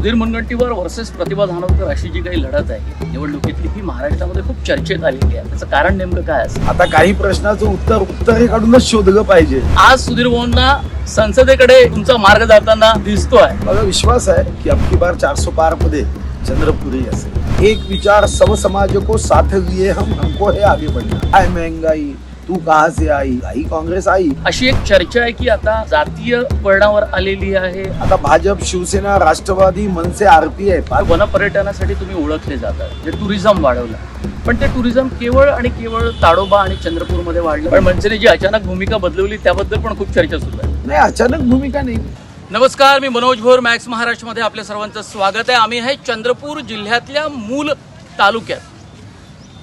Sudhir Mungantiwar versus Pratibha Dhanorkar अशी जी काही लढत आहे निवडणुकीतली ही महाराष्ट्रामध्ये खूप चर्चेत आलेली आहे. त्याचं कारण नेमकं काय असं आता काही प्रश्नाचं उत्तर उत्तर हे काढूनच शोधलं पाहिजे. आज सुधीर भाऊंना संसदेकडे तुमचा मार्ग जाताना दिसतोय. मला विश्वास आहे की अबकी बार चारसो पारमध्ये चंद्रपुरी असेल. एक विचार सब समाज को साथ लिए हम हमको है आगे बढ़ना. आय महंगाई. तू कहा से आई? आई काँग्रेस आई. अशी एक चर्चा आहे की आता जातीय वळणावर आलेली आहे. आता भाजप शिवसेना राष्ट्रवादी मनसे आरपीआय वन पर्यटनासाठी तुम्ही ओळखले जातात. जे टुरिझम वाढवलं. पण ते टुरिझम केवळ आणि केवळ ताडोबा आणि चंद्रपूरमध्ये वाढलं. पण मनसेने जी अचानक भूमिका बदलवली त्याबद्दल पण खूप चर्चा सुरू आहे. नाही अचानक भूमिका नाही. नमस्कार मी मनोज भोर मॅक्स महाराष्ट्रमध्ये आपल्या सर्वांचं स्वागत आहे. आम्ही आहे चंद्रपूर जिल्ह्यातल्या मूल तालुक्यात.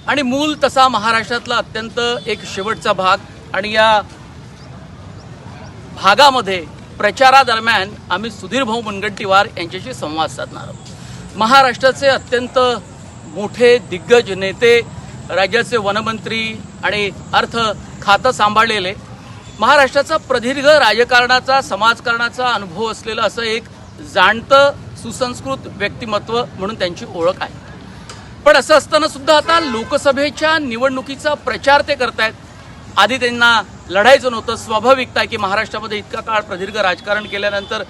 आणि मूल तसा महाराष्ट्रातला अत्यंत एक शेवटचा भाग. आणि या भागामध्ये प्रचारादरम्यान आम्ही सुधीर भाऊ मुनगंटीवार यांच्याशी संवाद साधणार आहोत. महाराष्ट्राचे अत्यंत मोठे दिग्गज नेते राज्याचे वनमंत्री आणि अर्थ खातं सांभाळलेले महाराष्ट्राचा प्रदीर्घ राजकारणाचा समाजकारणाचा अनुभव असलेलं असं एक जाणतं सुसंस्कृत व्यक्तिमत्व म्हणून त्यांची ओळख आहे. पण असं असताना सुद्धा आता लोकसभेच्या निवडणुकीचा प्रचार ते करतायत. आधी त्यांना लढायचं नव्हतं स्वाभाविकता आहे की महाराष्ट्रामध्ये इतका काळ प्रदीर्घ राजकारण केल्यानंतर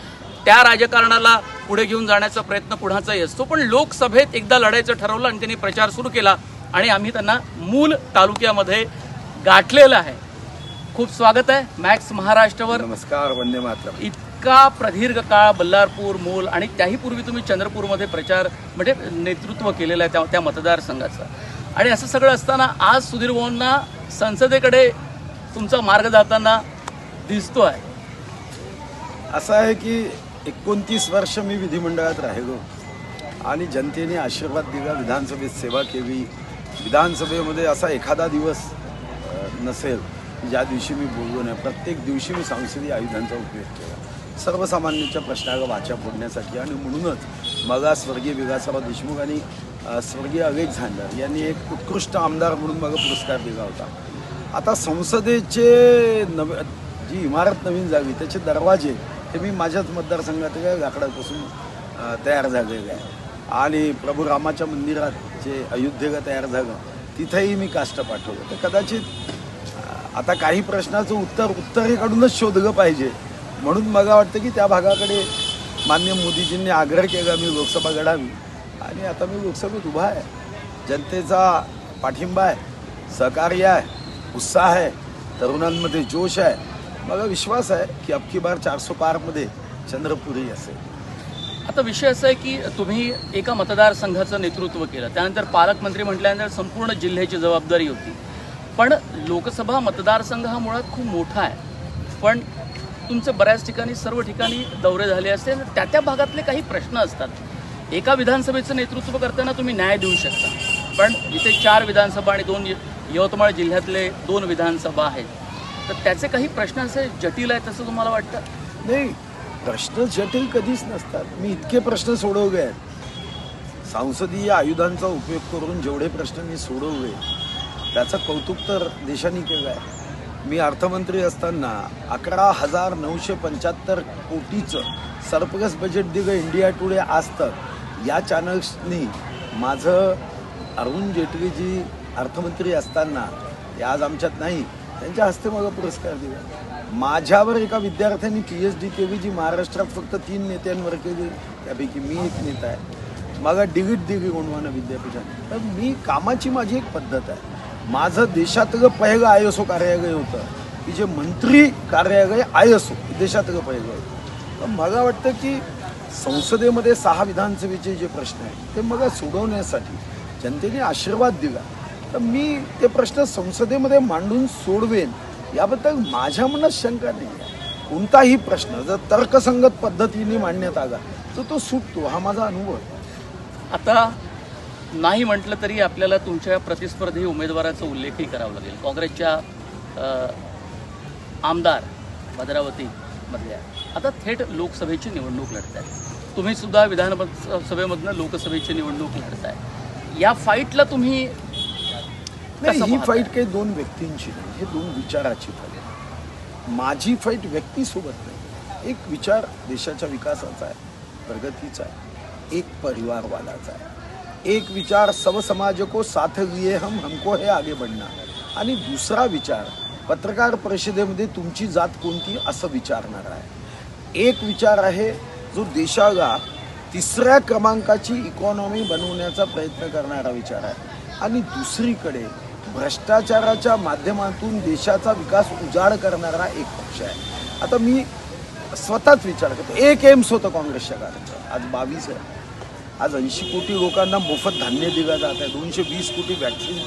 त्या राजकारणाला पुढे घेऊन जाण्याचा प्रयत्न कुणाचाही असतो. पण लोकसभेत एकदा लढायचं ठरवलं आणि त्यांनी प्रचार सुरू केला आणि आम्ही त्यांना मूल तालुक्यामध्ये गाठलेलं आहे. खूप स्वागत आहे. मॅक्स महाराष्ट्रावर नमस्कार वंदे मातरम. इतका प्रदीर्घ काळ बल्लारपूर मूल आणि त्याही पूर्वी तुम्ही चंद्रपूरमध्ये प्रचार म्हणजे नेतृत्व केलेलं आहे त्या त्या मतदारसंघाचं. आणि असं सगळं असताना आज सुधीर भाऊंना संसदेकडे तुमचा मार्ग जाताना दिसतो आहे असं आहे की एकोणतीस वर्ष मी विधिमंडळात राहिलो आणि जनतेने आशीर्वाद दिला विधानसभेत सेवा केली. विधानसभेमध्ये असा एखादा दिवस नसेल ज्या दिवशी मी बोललो नाही. प्रत्येक दिवशी मी सांसदीय आयुधांचा उपयोग केला. सर्वसामान्यांच्या प्रश्नाला वाचा फोडण्यासाठी आणि म्हणूनच मला स्वर्गीय विलासराव देशमुख आणि स्वर्गीय अवेक झांडर यांनी एक उत्कृष्ट आमदार म्हणून मला पुरस्कार दिला होता. आता संसदेचे नव जी इमारत नवीन झाली त्याचे दरवाजे हे मी माझ्याच मतदारसंघातल्या लाकडापासून तयार झालेले आहे. आणि प्रभू रामाच्या मंदिरात जे अयोध्येला तयार झालं तिथेही मी काष्ट पाठवलं. तर कदाचित आता काही प्रश्नाचं उत्तर उत्तर हे काढूनच शोधलं पाहिजे. म्हणून मला वाटतं की त्या भागाकडे मान्य मोदीजींनी आग्रह केला मी लोकसभा घडावी आणि आता मी लोकसभेत उभा आहे. जनतेचा पाठिंबा आहे सहकार्य आहे उत्साह आहे तरुणांमध्ये जोश आहे. मला विश्वास आहे की अबकी बार चारसो पारमध्ये चंद्रपुरी असेल. आता विषय असा आहे की तुम्ही एका मतदारसंघाचं नेतृत्व केलं. त्यानंतर पालकमंत्री म्हटल्यानंतर संपूर्ण जिल्ह्याची जबाबदारी होती. पण लोकसभा मतदारसंघ हा मुळात खूप मोठा आहे. पण तुमचं बऱ्याच ठिकाणी सर्व ठिकाणी दौरे झाले असते त्या त्या भागातले काही प्रश्न असतात. एका विधानसभेचं नेतृत्व करताना तुम्ही न्याय देऊ शकता. पण इथे चार विधानसभा आणि दोन य- यवतमाळ जिल्ह्यातले दोन विधानसभा आहेत. तर त्याचे काही प्रश्न असे जटिल आहेत असं तुम्हाला वाटतं? नाही प्रश्न जटिल कधीच नसतात. मी इतके प्रश्न सोडवले आहेत. संसदीय आयुधांचा उपयोग करून जेवढे प्रश्न मी सोडवले त्याचं कौतुक तर देशाने केलं आहे. मी अर्थमंत्री असताना अकरा हजार नऊशे पंच्याहत्तर कोटीचं सरप्लस बजेट दिगं इंडिया टुडे आज तक या चॅनल्सनी माझं अरुण जेटलीजी अर्थमंत्री असताना ते आज आमच्यात नाही त्यांच्या हस्ते मला पुरस्कार दिला. माझ्यावर एका विद्यार्थ्यांनी पी एच डी केली जी महाराष्ट्रात फक्त तीन नेत्यांवर केली त्यापैकी मी एक नेता आहे. मला डिलीट दिली गोंडवाना विद्यापीठात. तर मी कामाची माझी एक पद्धत आहे. माझं देशातलं पहिलं आय एस ओ कार्यालय होतं. की जे मंत्री कार्यालय आय एस ओ देशातलं पहिलं. होतं तर मला वाटतं की संसदेमध्ये सहा विधानसभेचे जे प्रश्न आहेत ते मला सोडवण्यासाठी जनतेने आशीर्वाद दिला. तर मी ते प्रश्न संसदेमध्ये मांडून सोडवेन याबद्दल माझ्या मनात शंका नाही आहे. कोणताही प्रश्न जर तर्कसंगत पद्धतीने मांडण्यात आला तर तो सुटतो हा माझा अनुभव आता नाही म्हटलं तरी आपल्याला तुमच्या प्रतिस्पर्धी उमेदवाराचा उल्लेखही करावा लागेल. काँग्रेसच्या आमदार भद्रावती मधल्या. आता थेट लोकसभेची निवडणूक लढत आहे तुम्ही सुद्धा विधान सभेमधनं लोकसभेची निवडणूक लढताय. या फाईटला तुम्ही ही? फाईट काही दोन व्यक्तींची नाही हे दोन विचाराची फाईट. माझी फाईट व्यक्तीसोबत नाही. एक विचार देशाच्या विकासाचा आहे प्रगतीचा आहे एक परिवारवादाचा आहे. एक विचार सब समाज को साथ लिए हम हमको हे आगे बढ़ना. आणि दुसरा विचार पत्रकार परिषदेमध्ये तुमची जात कोणती असं विचारणार आहे. एक विचार आहे जो देशाला तिसऱ्या क्रमांकाची इकॉनॉमी बनवण्याचा प्रयत्न करणारा विचार आहे. आणि दुसरीकडे भ्रष्टाचाराच्या माध्यमातून देशाचा विकास उजाड करणारा एक पक्ष आहे. आता मी स्वतःच विचार करतो. एक एम्स होतं काँग्रेसच्या काळात. आज बावीस आहे. आज ऐंशी कोटी लोकांना मोफत धान्य दिलं जात आहे. दोनशे वीस कोटी वॅक्सिन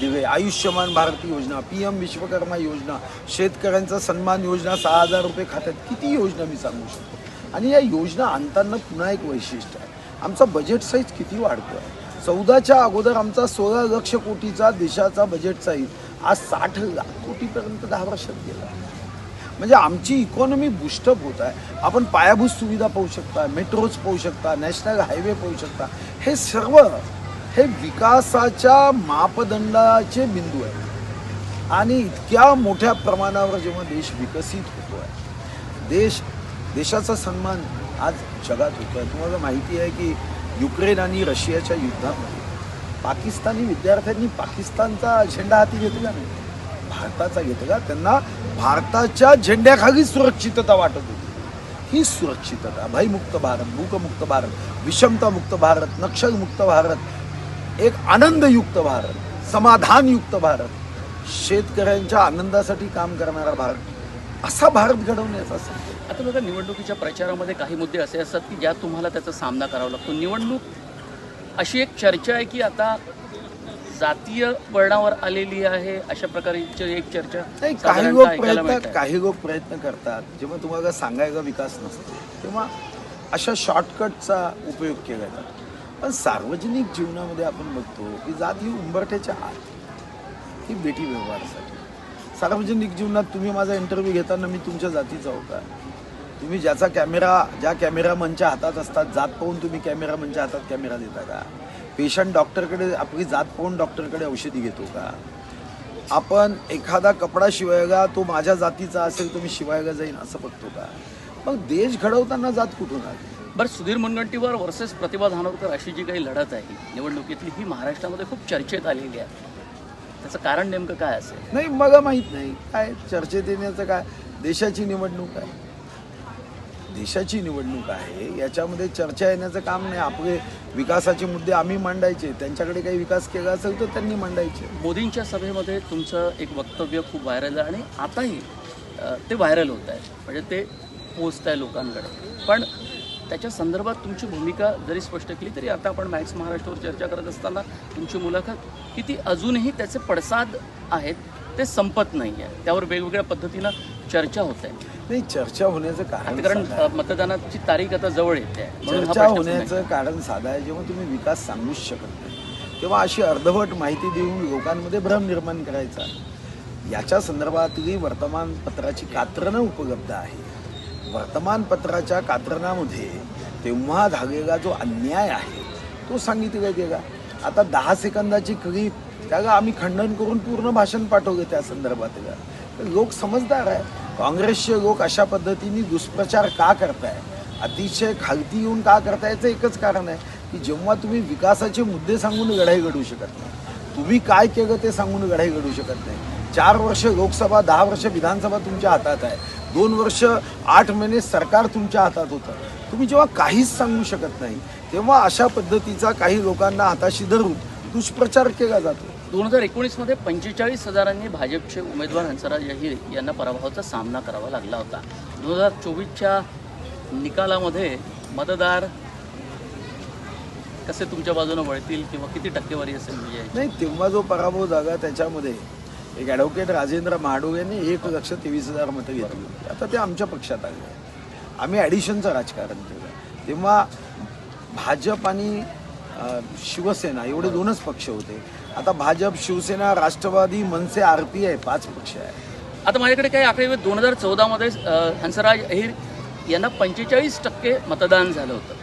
दिले. आयुष्यमान भारत योजना पी एम विश्वकर्मा योजना शेतकऱ्यांचा सन्मान योजना सहा हजार रुपये खात्यात. किती योजना मी सांगू शकतो? आणि या योजना आणताना पुन्हा एक वैशिष्ट्य आहे. आमचा बजेट साईज किती वाढतो आहे चौदाच्या अगोदर आमचा सोळा लक्ष कोटीचा देशाचा बजेट साईज आज साठ लाख कोटीपर्यंत दहा वर्षात गेला. म्हणजे आमची इकॉनॉमी बुस्टअप होत आहे. आपण पायाभूत सुविधा पाहू शकता मेट्रोज पाहू शकता नॅशनल हायवे पाहू शकता. हे सर्व हे विकासाच्या मापदंडाचे बिंदू आहेत. आणि इतक्या मोठ्या प्रमाणावर जेव्हा देश विकसित होतो आहे देश देशाचा सन्मान आज जगात होतो आहे तुम्हाला माहिती आहे की युक्रेन आणि रशियाच्या युद्धामध्ये पाकिस्तानी विद्यार्थ्यांनी पाकिस्तानचा झेंडा हाती घेतला नाही. भारताचा घेतला त्यांना भारताच्या झेंड्याखाली सुरक्षितता वाटत होती. ही सुरक्षितता भयमुक्त भारत भूकमुक्त भारत विषमतामुक्त भारत नक्षलमुक्त भारत एक आनंदयुक्त भारत समाधानयुक्त भारत शेतकऱ्यांच्या आनंदासाठी काम करणारा भारत असा भारत घडवण्याचा संकल्प. आता बघा निवडणुकीच्या प्रचारामध्ये काही मुद्दे असे असतात की ज्यात तुम्हाला त्याचा सामना करावा लागतो. निवडणूक अशी एक चर्चा आहे की आता जातीय वळणावर आलेली आहे अशा प्रकारची एक चर्चा नाही काही लोक प्रयत्न. काही लोक प्रयत्न करतात. जेव्हा तुम्हाला सांगायचा विकास नसतो तेव्हा अशा शॉर्टकटचा उपयोग केला जातो. पण सार्वजनिक जीवनामध्ये आपण बघतो की जात ही उंबरठ्याच्या आत ही बेटी व्यवहारासाठी. सार्वजनिक जीवनात तुम्ही माझा इंटरव्ह्यू घेताना मी तुमच्या जातीचा होता. तुम्ही ज्याचा कॅमेरा ज्या कॅमेरामनच्या हातात असतात जात पाहून तुम्ही कॅमेरामनच्या हातात कॅमेरा देता का? पेशंट डॉक्टरकडे आपली जात पाहून डॉक्टरकडे औषधी घेतो का? आपण एखादा कपडा शिवायला तो माझ्या जातीचा असेल तर मी शिवायला जाईन असं बघतो का? मग देश घडवताना जात कुठून आली? बरं सुधीर मुनगंटीवार वर्सेस प्रतिभा धानोरकर अशी जी काही लढत आहे निवडणुकीतली ही महाराष्ट्रामध्ये खूप चर्चेत आलेली आहे. त्याचं कारण नेमकं काय असेल? नाही मला माहीत नाही. काय चर्चेत येण्याचं काय? देशाची निवडणूक आहे. देशाची निवडणूक आहे याच्यामध्ये चर्चा येण्याचं काम नाही. आपले विकासाचे मुद्दे आम्ही मांडायचे त्यांच्याकडे काही विकास केला असेल तर त्यांनी मांडायचे. मोदींच्या सभेमध्ये तुमचं एक वक्तव्य खूप व्हायरल आहे आणि आताही ते व्हायरल होत आहे. म्हणजे ते पोचत आहे लोकांकडे. पण त्याच्या संदर्भात तुमची भूमिका जरी स्पष्ट केली तरी आता आपण मॅक्स महाराष्ट्रावर चर्चा करत असताना तुमची मुलाखत की ती अजूनही त्याचे पडसाद आहेत ते संपत नाही आहे त्यावर वेगवेगळ्या पद्धतीनं चर्चा होत आहे. नाही चर्चा होण्याचं कारण कारण साधं आहे. अ, मतदानाची तारीख आता जवळ येते आहे. म्हणून हा चर्चा प्रश्न पुन्हा होण्याचं कारण साधं आहे जेव्हा तुम्ही विकास सांगूच शकत नाही. तेव्हा अशी अर्धवट माहिती देऊन लोकांमध्ये भ्रम निर्माण करायचा. याच्या संदर्भातली वर्तमानपत्राची कात्रणं उपलब्ध आहे वर्तमानपत्राच्या कात्रणामध्ये तेव्हा झालेला जो अन्याय आहे तो सांगितला गेला आता दहा सेकंदाची क्लिप त्याला आम्ही खंडन करून पूर्ण भाषण पाठवलं त्या संदर्भातलं. तर लोक समजदार आहे काँग्रेसचे लोक अशा पद्धतीने दुष्प्रचार का करताय? अतिशय खालती येऊन का करता याचं एकच कारण आहे की जेव्हा तुम्ही विकासाचे मुद्दे सांगून लढाई घडवू शकत नाही तुम्ही काय केलं ते सांगून लढाई घडवू शकत नाही. चार वर्ष लोकसभा दहा वर्ष विधानसभा तुमच्या हातात आहे. दोन वर्ष आठ महिने सरकार तुमच्या हातात होतं. तुम्ही जेव्हा काहीच सांगू शकत नाही तेव्हा अशा पद्धतीचा काही लोकांना हाताशी धरून दुष्प्रचार केला जातो. दोन हजार एकोणीसमध्ये पंचेचाळीस हजारांनी भाजपचे उमेदवार हंसराज अहिर यांना पराभवाचा सामना करावा लागला होता. दोन हजार चोवीसच्या निकालामध्ये मतदार कसे तुमच्या बाजूने वळतील किंवा किती टक्केवारी असेल म्हणजे? नाही तेव्हा जो पराभव झाला त्याच्यामध्ये एक ॲडव्होकेट राजेंद्र महाडू यांनी एक लक्ष तेवीस हजार मतं घेतली. आता ते आमच्या पक्षात आले आम्ही ॲडिशनचं राजकारण केलं. तेव्हा भाजप आणि शिवसेना एवढे दोनच पक्ष होते. आता Bhajap Shiv Sena Rashtravadi MNS R P I पाच पक्ष आहे. आता माझ्याकडे काही आकडे दोन हजार चौदामध्ये हंसराज अहिर यांना पंचेचाळीस टक्के मतदान झालं होतं.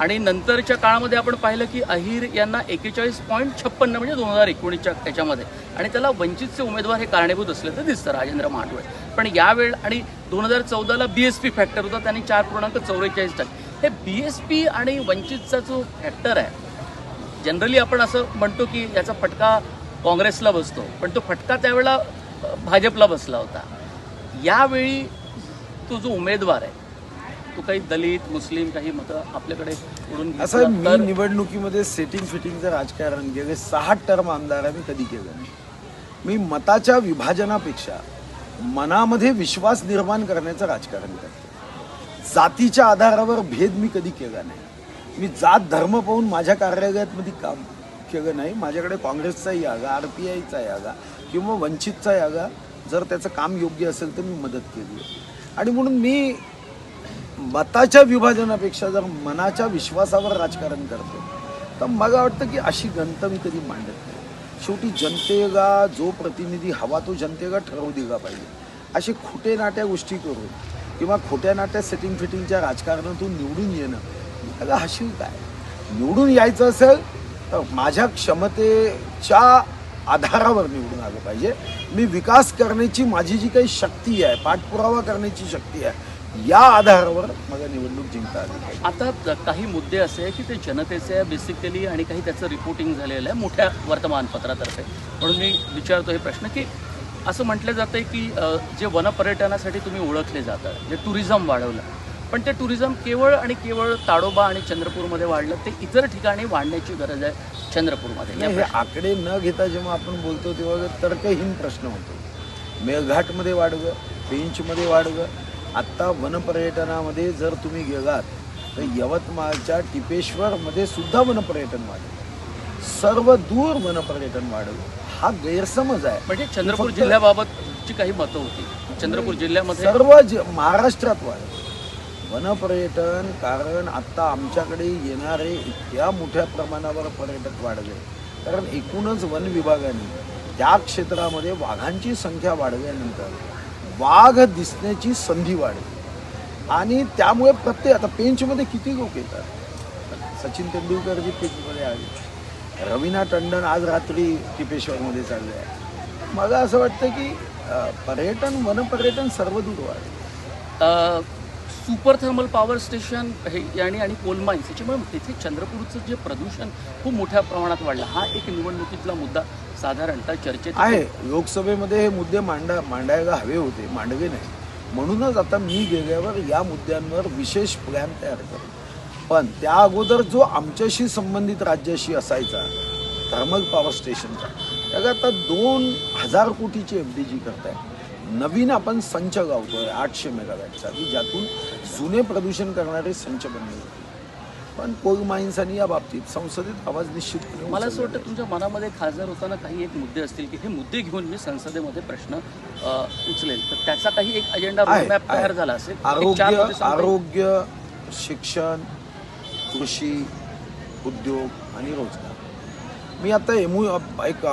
आणि नंतरच्या काळामध्ये आपण पाहिलं की अहिर यांना एकेचाळीस पॉईंट छप्पन्न म्हणजे दोन हजार एकोणीसच्या त्याच्यामध्ये. आणि त्याला वंचितचे उमेदवार हे कारणीभूत असले तर दिसतं राजेंद्र महाडवळे पण यावेळ आणि दोन हजार चौदाला बी एस पी फॅक्टर होता त्यांनी चार पूर्णांक चौवेचाळीस टक्के. हे बी एस पी आणि वंचितचा जो फॅक्टर आहे जनरली आपण असं म्हणतो की याचा फटका काँग्रेसला बसतो पण तो फटका त्यावेळेला भाजपला बसला होता. यावेळी तो जो उमेदवार आहे तो काही दलित मुस्लिम काही मतं आपल्याकडे उडून असं मी निवडणुकीमध्ये सेटिंग फिटिंगचं राजकारण गेले सहा टर्म आमदार आहे मी कधी केलं नाही. मी मताच्या विभाजनापेक्षा मनामध्ये विश्वास निर्माण करण्याचं राजकारण करतो जातीच्या आधारावर भेद मी कधी केला नाही. मी जात धर्म पाहून माझ्या कार्यालयातमध्ये काम केलं नाही. माझ्याकडे काँग्रेसचा यागा आर पी आयचा यागा किंवा वंचितचा यागा जर त्याचं काम योग्य असेल तर मी मदत केली. आणि म्हणून मी मताच्या विभाजनापेक्षा जर मनाच्या विश्वासावर राजकारण करतो तर मला वाटतं की अशी गंत मी कधी मांडत नाही. शेवटी जनतेगा जो प्रतिनिधी हवा तो जनतेगा ठरवू दिला पाहिजे. असे खोटे नाट्या गोष्टी करून किंवा खोट्या नाट्या सेटिंग फिटिंगच्या राजकारणातून निवडून येणं त्याला हशील काय? निवडून यायचं असेल तर माझ्या क्षमतेच्या आधारावर निवडून आलं पाहिजे. मी विकास करण्याची माझी जी काही शक्ती आहे पाठपुरावा करण्याची शक्ती आहे या आधारावर मला निवडणूक जिंकता आली आता काही मुद्दे असे आहे की ते जनतेचे आहे बेसिकली आणि काही त्याचं रिपोर्टिंग झालेलं आहे मोठ्या वर्तमानपत्रातर्फे. म्हणून मी विचारतो हे प्रश्न की असं म्हटलं जातं आहे की जे वनपर्यटनासाठी तुम्ही ओळखले जातं जे टुरिझम वाढवलं पण ते टुरिझम केवळ आणि केवळ ताडोबा आणि चंद्रपूरमध्ये वाढलं ते इतर ठिकाणी वाढण्याची गरज आहे चंद्रपूरमध्ये. हे आकडे न घेता जेव्हा आपण बोलतो तेव्हा तर्कहीन प्रश्न होतो. मेळघाटमध्ये वाढवं पेंचमध्ये वाढवं आत्ता वनपर्यटनामध्ये जर तुम्ही गेलात तर यवतमाळच्या टिपेश्वरमध्ये सुद्धा वनपर्यटन वाढलं. सर्व दूर वनपर्यटन वाढलं हा गैरसमज आहे. म्हणजे चंद्रपूर जिल्ह्याबाबतची काही मतं होती. चंद्रपूर जिल्ह्यामध्ये सर्व महाराष्ट्रात वाढ वनपर्यटन कारण आत्ता आमच्याकडे येणारे इतक्या मोठ्या प्रमाणावर पर्यटक वाढले. कारण एकूणच वन विभागाने त्या क्षेत्रामध्ये वाघांची संख्या वाढल्यानंतर वाघ दिसण्याची संधी वाढली. आणि त्यामुळे प्रत्येक आता पेंचमध्ये किती लोक येतात? सचिन तेंडुलकरजी पेंचमध्ये आले. रवीना टंडन आज रात्री टिपेश्वरमध्ये चालले आहे मला असं वाटतं की पर्यटन वनपर्यटन सर्वदूर वाढेल. सुपर थर्मल पॉवर स्टेशन हे आणि आणि कोल माईन्स याच्यामुळे तिथे चंद्रपूरचं जे प्रदूषण खूप मोठ्या प्रमाणात वाढलं हा एक निवडणुकीतला मुद्दा साधारणतः चर्चेत आहे. लोकसभेमध्ये हे मुद्दे मांडा मांडायला हवे होते मांडवे नाही. म्हणूनच आता मी गेल्यावर या मुद्द्यांवर विशेष प्लॅन तयार करू पण त्या अगोदर जो आमच्याशी संबंधित राज्याशी असायचा थर्मल पॉवर स्टेशनचा त्याला आता दोन हजार कोटीची एफ डी जी करताय नवीन आपण संच गावतोय आठशे मेगावॅटचा. की ज्यातून जुने प्रदूषण करणारे संच बनले. होते पण कोल माइन्स आणि या बाबतीत संसदेत आवाज निश्चितपणे मला असं वाटतं तुमच्या मनामध्ये खासदार होताना काही एक मुद्दे असतील की हे मुद्दे घेऊन मी संसदेमध्ये प्रश्न उचलेल. तर त्याचा काही एक अजेंडा. तयार झाला असेल. आरोग्य? आरोग्य शिक्षण कृषी उद्योग आणि रोजगार. मी आता एमू एक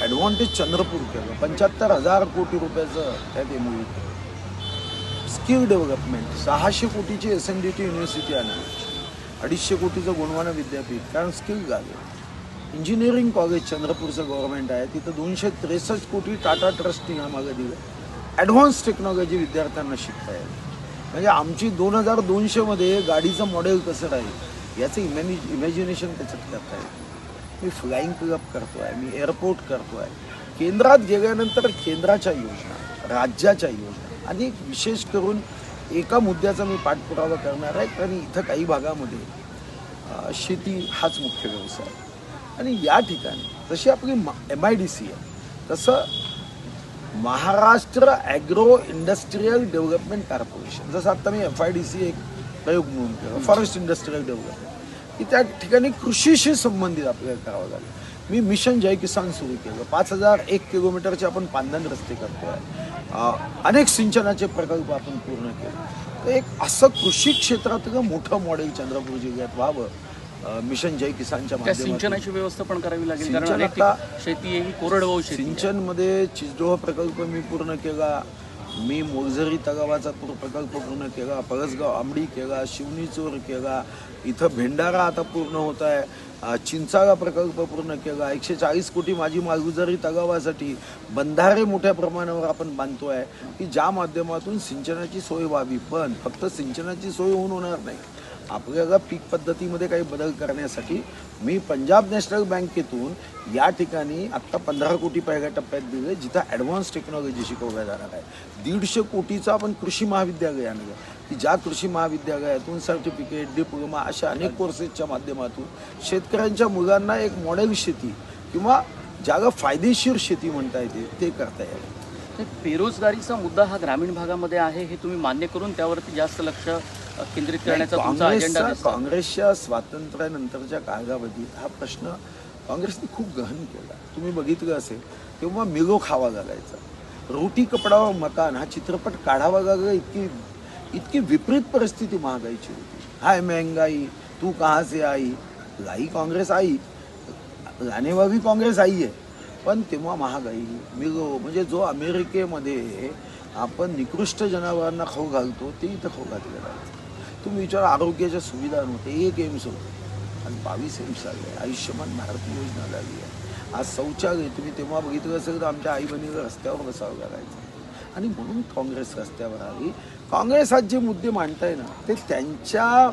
ॲडव्हान्टेज चंद्रपूर केलं. पंच्याहत्तर हजार कोटी रुपयाचं त्यात एम केलं स्किल डेव्हलपमेंट सहाशे कोटीची S N D T university आणली अडीचशे कोटीचं गुणवाना विद्यापीठ. कारण स्किल गाव इंजिनिअरिंग कॉलेज चंद्रपूरचं गव्हर्नमेंट आहे. तिथं दोनशे त्रेसष्ट कोटी टाटा ट्रस्टने आम्हाला दिलं. ॲडव्हान्स टेक्नॉलॉजी विद्यार्थ्यांना शिकता येईल. म्हणजे आमची दोन हजार दोनशेमध्ये गाडीचं मॉडेल कसं राहील? याचं इमॅनि इमॅजिनेशन त्याच्यात करता येईल. मी फ्लाईंग क्लब करतो आहे मी एअरपोर्ट करतो आहे केंद्रात गेल्यानंतर केंद्राच्या योजना राज्याच्या योजना. आणि विशेष करून एका मुद्द्याचा मी पाठपुरावा करणार आहे कारण इथं काही भागामध्ये शेती हाच मुख्य व्यवसाय आणि या ठिकाणी जशी आपली एम आय डी सी आहे तसं Maharashtra agro industrial development corporation जसं आता मी एफ आय डी सी एक प्रयोग म्हणून केला फॉरेस्ट इंडस्ट्रीयल डेव्हलपमेंट की त्या ठिकाणी कृषीशी संबंधित आपल्याला करावं लागेल. मी मिशन जय किसान सुरू केलं. पाच हजार एक किलोमीटरचे आपण पांधन रस्ते करतोय. अनेक सिंचनाचे प्रकल्प आपण पूर्ण केले. तर एक असं कृषी क्षेत्रातलं मोठं मॉडेल चंद्रपूर जिल्ह्यात व्हावं मिशन जय किसानच्या सिंचनाची व्यवस्था पण करावी लागेल कारण शेती आहे कोरडवाहू आहे. सिंचनमध्ये चिचडोह प्रकल्प मी पूर्ण केला. मी मोलझरी तगावाचा पूर प्रकल्प पूर्ण केला परसगाव आंबडी केला शिवणीचोर केला इथं भेंडारा आता पूर्ण होत आहे. चिंचागा चिंचाळा प्रकल्प पूर्ण केला एकशे चाळीस कोटी माझी मालगुजारी तगावासाठी बंधारे मोठ्या प्रमाणावर आपण बांधतोय. की ज्या माध्यमातून सिंचनाची सोय व्हावी पण फक्त सिंचनाची सोय होऊन होणार नाही. आपल्याला पीक पद्धतीमध्ये काही बदल करण्यासाठी मी पंजाब नॅशनल बँकेतून या ठिकाणी आत्ता पंधरा कोटी पहिल्या टप्प्यात दिले जिथं ॲडव्हान्स टेक्नॉलॉजी शिकवल्या जाणार आहे. दीडशे कोटीचं आपण कृषी महाविद्यालय आणलं. की ज्या कृषी महाविद्यालयातून सर्टिफिकेट डिप्लोमा अशा अनेक कोर्सेसच्या माध्यमातून शेतकऱ्यांच्या मुलांना एक मॉडेल शेती किंवा ज्याला फायदेशीर शेती म्हणता येते ते करता येईल. तर बेरोजगारीचा मुद्दा हा ग्रामीण भागामध्ये आहे हे तुम्ही मान्य करून त्यावरती जास्त लक्ष केंद्रित करण्याचा तुमचा अजेंडा काँग्रेसच्या स्वातंत्र्यानंतरच्या काळावधीत हा प्रश्न काँग्रेसने खूप गहन केला. तुम्ही बघितलं असेल तेव्हा मिलो खावा लागायचा रोटी कपडा व मकान हा चित्रपट काढावा लागला इतकी इतकी विपरीत परिस्थिती महागाईची होती. हाय महंगाई तू कहाँ से आई? लाई काँग्रेस आई. लाने वाली काँग्रेस आई आहे. पण तेव्हा महागाई मिलो म्हणजे जो अमेरिकेमध्ये आपण निकृष्ट जनावरांना खाऊ घालतो ते इथं खाऊ घातलं जायचं तुम्ही विचार आरोग्याच्या सुविधा नव्हते एक एम्स होते. आणि बावीस एम्स आले. आयुष्यमान भारत योजना लागली आहे. आज शौचालय तुम्ही तेव्हा बघितलं असेल तर आमच्या आई बहिणीला रस्त्यावर बसावं लागायचं आणि म्हणून काँग्रेस रस्त्यावर आली. काँग्रेस आज जे मुद्दे मांडताय ना ते त्यांच्या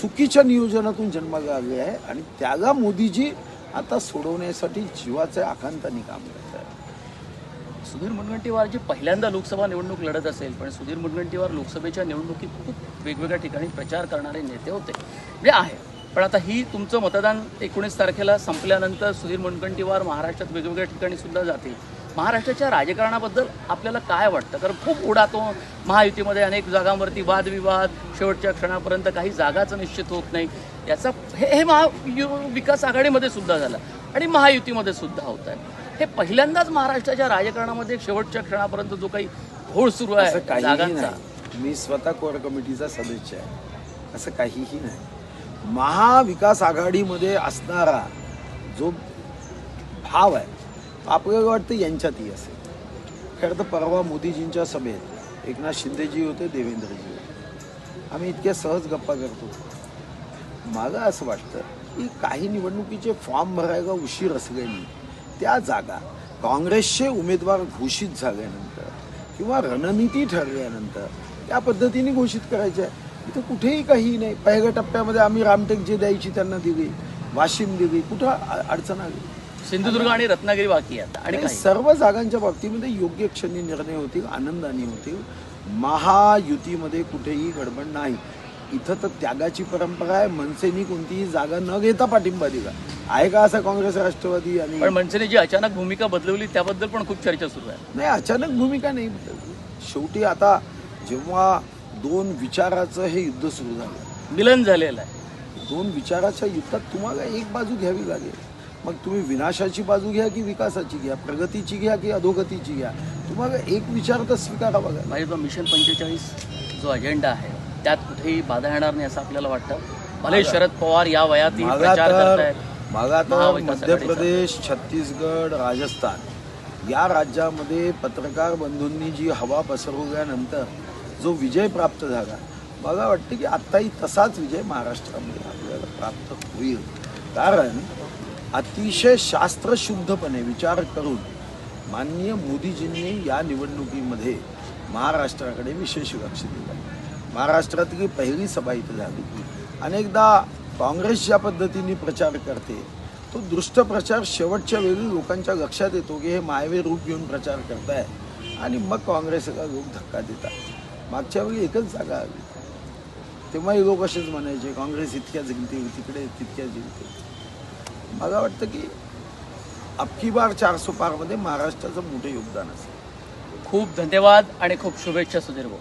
चुकीच्या नियोजनातून जन्माला आले आहे. आणि त्याला मोदीजी आता सोडवण्यासाठी जीवाचे आकांताने काम करत आहे सुधीर मुनगंटीवार जी पहिल्यांदा लोकसभा निवडणूक लढत असेल पण सुधीर मुनगंटीवार लोकसभेच्या निवडणुकीत खूप वेगवेगळ्या ठिकाणी प्रचार करणारे नेते होते. म्हणजे आहे. पण आता ही तुमचं मतदान एकोणीस तारखेला संपल्यानंतर सुधीर मुनगंटीवार महाराष्ट्रात वेगवेगळ्या ठिकाणी सुद्धा जातील. महाराष्ट्राच्या राजकारणाबद्दल आपल्याला काय वाटतं? कारण खूप उडातो महायुतीमध्ये अनेक जागांवरती वादविवाद शेवटच्या क्षणापर्यंत काही जागाच निश्चित होत नाही. याचा हे हे महा यु- विकास आघाडीमध्ये सुद्धा झालं आणि महायुतीमध्ये सुद्धा होत आहे. हे पहिल्यांदाच महाराष्ट्राच्या राजकारणामध्ये शेवटच्या क्षणापर्यंत जो काही घोळ सुरू आहे जागांचा. मी स्वतः कोर कमिटीचा सदस्य आहे. असं काहीही नाही. महाविकास आघाडीमध्ये असणारा जो भाव आहे आपल्याला वाटतं? यांच्यातही असेल. खरं तर परवा मोदीजींच्या सभेत एकनाथ शिंदेजी होते देवेंद्रजी होते. आम्ही इतक्या सहज गप्पा करतो. मला असं वाटतं की काही निवडणुकीचे फॉर्म भरायला उशीर असल्याने त्या जागा काँग्रेसचे उमेदवार घोषित झाल्यानंतर किंवा रणनीती ठरल्यानंतर त्या पद्धतीने घोषित करायच्या आहे इथं कुठेही काही नाही. पहिल्या टप्प्यामध्ये आम्ही रामटेक जे द्यायची त्यांना दिली वाशिम दिली कुठं अडचण आली. सिंधुदुर्ग आणि रत्नागिरी बाकी आहे आता आणि सर्व जागांच्या बाबतीमध्ये योग्य क्षणी निर्णय होतील आनंदाने होतील. महायुतीमध्ये कुठेही गडबड नाही. इथं तर त्यागाची परंपरा आहे. मनसेनी कोणतीही जागा न घेता पाठिंबा दिला. आहे का असा काँग्रेस राष्ट्रवादी आणि मनसेने जी अचानक भूमिका बदलवली त्याबद्दल पण खूप चर्चा सुरू आहे. नाही अचानक भूमिका नाही. शेवटी आता जेव्हा दोन विचाराचं हे युद्ध सुरू झालं. मिलन झालेलं आहे. दोन विचाराच्या युद्धात तुम्हाला एक बाजू घ्यावी लागेल. मग तुम्ही विनाशाची बाजू घ्या की विकासाची घ्या? प्रगतीची घ्या की अधोगतीची घ्या? तुम्हाला एक विचार तर स्वीकारावा लागेल माझ्या मिशन पंचेचाळीस जो अजेंडा आहे त्यात कुठेही बाधा येणार नाही असं आपल्याला वाटतं? भले शरद पवार या वयातही मला तर मध्य. प्रदेश छत्तीसगड राजस्थान या राज्यामध्ये पत्रकार बंधूंनी जी हवा पसरवल्यानंतर जो विजय प्राप्त झाला मला वाटतं की आत्ताही तसाच विजय महाराष्ट्रामध्ये आपल्याला प्राप्त होईल. कारण अतिशय शास्त्रशुद्धपणे विचार करून माननीय मोदीजींनी या निवडणुकीमध्ये महाराष्ट्राकडे विशेष लक्ष दिलं. महाराष्ट्रातली पहिली सभा इथं झाली. अनेकदा काँग्रेस ज्या पद्धतीने प्रचार करते तो दृष्ट प्रचार शेवटच्या वेळी लोकांच्या लक्षात येतो की हे मायवे रूप घेऊन प्रचार करताय आणि मग काँग्रेसला लोक धक्का देतात. मागच्या वेळी एकच जागा आली तेव्हाही लोक असेच म्हणायचे काँग्रेस इतक्या जिंकतील तिकडे तितक्या जिंकतील मला वाटतं की अबकी बार चारसो पारमध्ये महाराष्ट्राचं मोठं योगदान असेल. खूप धन्यवाद आणि खूप शुभेच्छा सुधीर भाऊ.